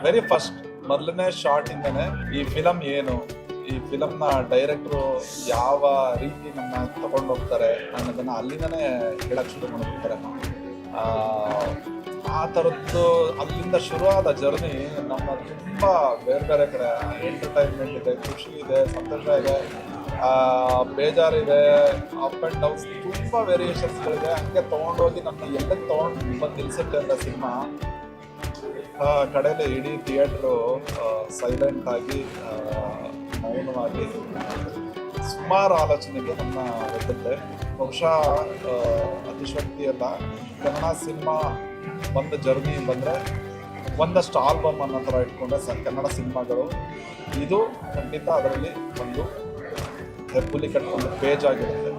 Very first ಮೊದಲನೇ short ಇಂದನೇ ಈ ಫಿಲಮ್ ಏನು? ಈ ಫಿಲಮ್ನ ಡೈರೆಕ್ಟ್ರು ಯಾವ ರೀತಿ ನನ್ನ ತಗೊಂಡು ಹೋಗ್ತಾರೆ ಅನ್ನೋದನ್ನ ಅಲ್ಲಿಂದನೇ ಹೇಳಕ್ ಶುರು ಮಾಡ್ಬಿಡ್ತಾರೆ. ಆ, ಥರದ್ದು ಅಲ್ಲಿಂದ ಶುರುವಾದ ಜರ್ನಿ ನಮ್ಮ ತುಂಬ ಬೇರೆ ಬೇರೆ ಕಡೆ ಎಂಟರ್ಟೈನ್ಮೆಂಟ್ ಇದೆ ಖುಷಿ ಇದೆ ಸಂತೋಷ ಇದೆ ಬೇಜಾರಿದೆ ಅಪ್ ಆ್ಯಂಡ್ ಡೌನ್ಸ್ ತುಂಬ ವೇರಿಯೇಷನ್ಸ್ಗಳಿದೆ ಹಂಗೆ ತೊಗೊಂಡೋಗಿ ನಮ್ಮ ಎಲ್ಲಕ್ಕೆ ತೊಗೊಂಡು ಬಂದು ನಿಲ್ಸುತ್ತೆ ಅಂತ ಸಿನಿಮಾ ಕಡೆಯಲ್ಲಿ ಇಡೀ ಥಿಯೇಟ್ರು ಸೈಲೆಂಟ್ ಆಗಿ ಮೌನವಾಗಿ ಸುಮಾರು ಆಲೋಚನೆಗೆ ನನ್ನ ಬಹುಶಃ ಅತಿಶಕ್ತಿಯಲ್ಲ ಕನ್ನಡ ಸಿನಿಮಾ ಒಂದು ಜರ್ನಿ ಬಂದರೆ ಒಂದಷ್ಟು ಆಲ್ಬಮ್ ಅನ್ನೋ ಥರ ಇಟ್ಕೊಂಡ್ರೆ ಸ ಕನ್ನಡ ಸಿನಿಮಾಗಳು. ಇದು ಖಂಡಿತ ಅದರಲ್ಲಿ ಒಂದು ಹೆಬ್ಬುಲಿ ಒಂದು ಪೇಜ್ ಆಗಿರುತ್ತೆ.